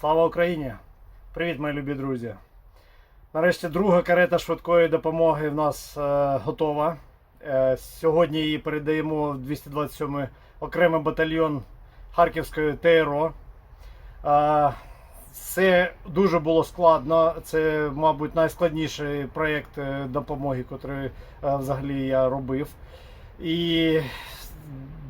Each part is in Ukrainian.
Слава Україні! Привіт, мої любі друзі! Нарешті друга карета швидкої допомоги в нас е, готова. Е, сьогодні її передаємо в 227 окремий батальйон Харківської ТРО. Е, це дуже було складно. Це, мабуть, найскладніший проєкт е, допомоги, який е, взагалі я робив. І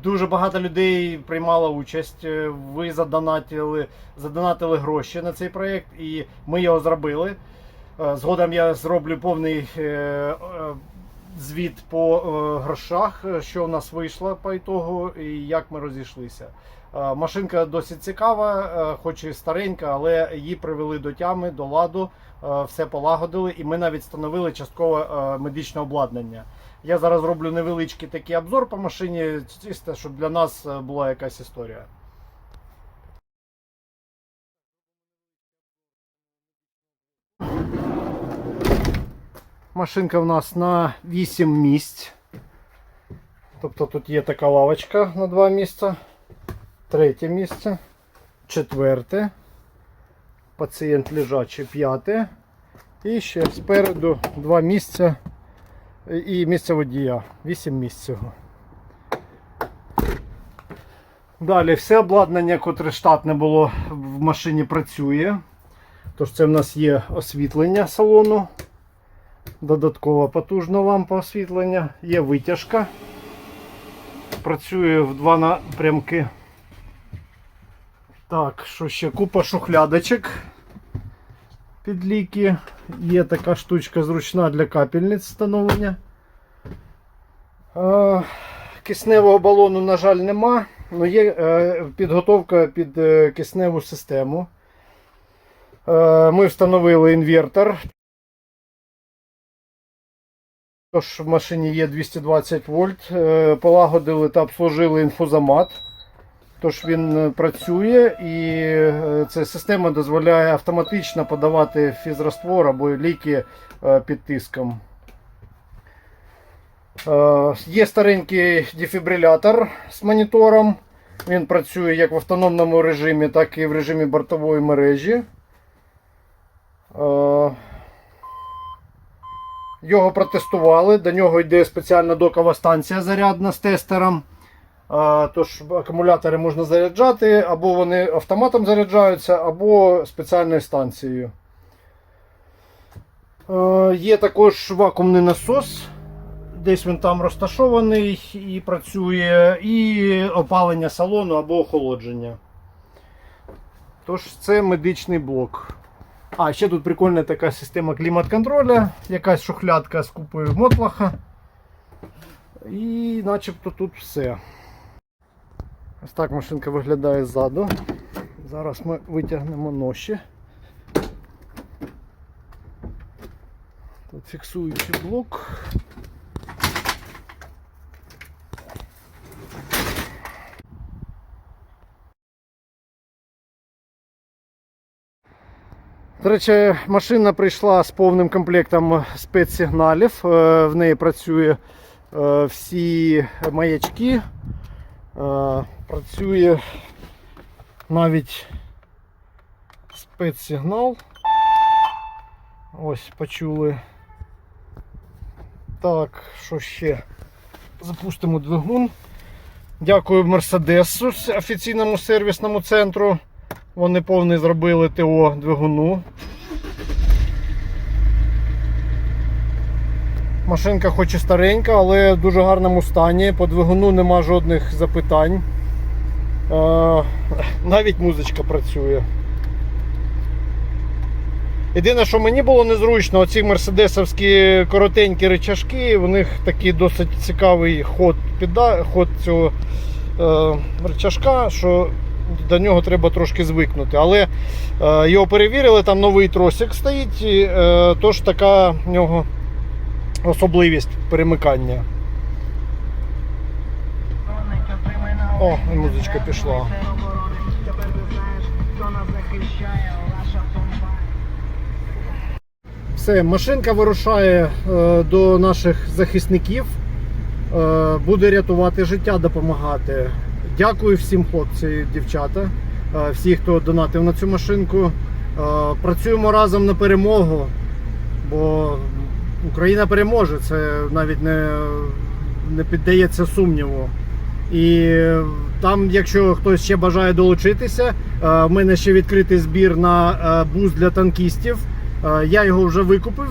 дуже багато людей приймало участь. Е, Ви задонатили, задонатили гроші на цей проєкт, і ми його зробили. Е, Згодом я зроблю повний е, звіт по грошах, що у нас вийшло по ітогу і як ми розійшлися. Е, Машинка досить цікава, е, хоч і старенька, але її привели до тями, до ладу, е, все полагодили, і ми навіть встановили частково е, медичне обладнання. Я зараз роблю невеличкий такий обзор по машині, чисто, щоб для нас була якась історія. Машинка в нас на 8 місць. Тобто тут є така лавочка на 2 місця, третє місце, четверте, пацієнт лежачий п'яте. І ще спереду 2 місця і місце водія. 8 місць цього. Далі все обладнання, котре штатне було в машині, працює. Тож це в нас є освітлення салону. Додаткова потужна лампа освітлення, є витяжка. Працює в два напрямки. Так, що ще? Купа шухлядочок під ліки. Є така штучка зручна для капельниць встановлення. Кисневого балону, на жаль, нема. але є е, підготовка під е, кисневу систему. Е, Ми встановили інвертор. Тож в машині є 220 вольт. Полагодили та обслужили інфузомат. Тож він е, працює і е, ця система дозволяє автоматично подавати фізраствор або ліки е, під тиском. Є старенький дефібрилятор з монітором. Він працює як в автономному режимі, так і в режимі бортової мережі. Його протестували, до нього йде спеціальна докова станція зарядна з тестером. Тож акумулятори можна заряджати, або вони автоматом заряджаються, або спеціальною станцією. Е, Є також вакуумний насос. Десь він там розташований і працює, і опалення салону або охолодження. Тож це медичний блок. А, ще тут прикольна така система клімат-контроля, якась шухлядка з купою мотлаха. І начебто тут все. Ось так машинка виглядає ззаду. Зараз ми витягнемо ноші. Тут фіксуючий блок. До речі, машина прийшла з повним комплектом спецсигналів. Е, В неї працює е, всі маячки. Працює навіть спецсигнал. Ось почули. Так, що ще? Запустимо двигун. Дякую Мерседесу офіційному сервісному центру. Вони повний зробили ТО двигуну. Машинка хоч і старенька, але в дуже гарному стані. По двигуну нема жодних запитань. Навіть музичка працює. Єдине, що мені було незручно, оці мерседесовські коротенькі речашки, у них такий досить цікавий ход, підда... ход цього е, речашка, що до нього треба трошки звикнути. Але е, його перевірили, там новий тросик стоїть, і, е, тож така в нього особливість перемикання. О, музичка пішла. Тепер ти знаєш, хто нас захищає, наша тумба. Все, машинка вирушає е, до наших захисників. Е, буде рятувати життя, допомагати. Дякую всім хлопці дівчата. е, всіх, хто донатив на цю машинку. Е, Працюємо разом на перемогу, бо Україна переможе. Це навіть не, не піддається сумніву. І там, якщо хтось ще бажає долучитися, е, в мене ще відкритий збір на е, буз для танкістів. Е, Я його вже викупив,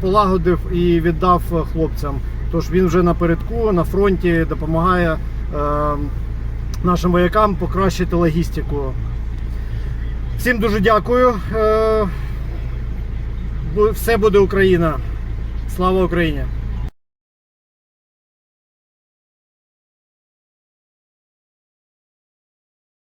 полагодив і віддав хлопцям. Тож він вже напередку, на фронті допомагає нашим воякам покращити логістику. Всім дуже дякую. Все буде Україна. Слава Україні!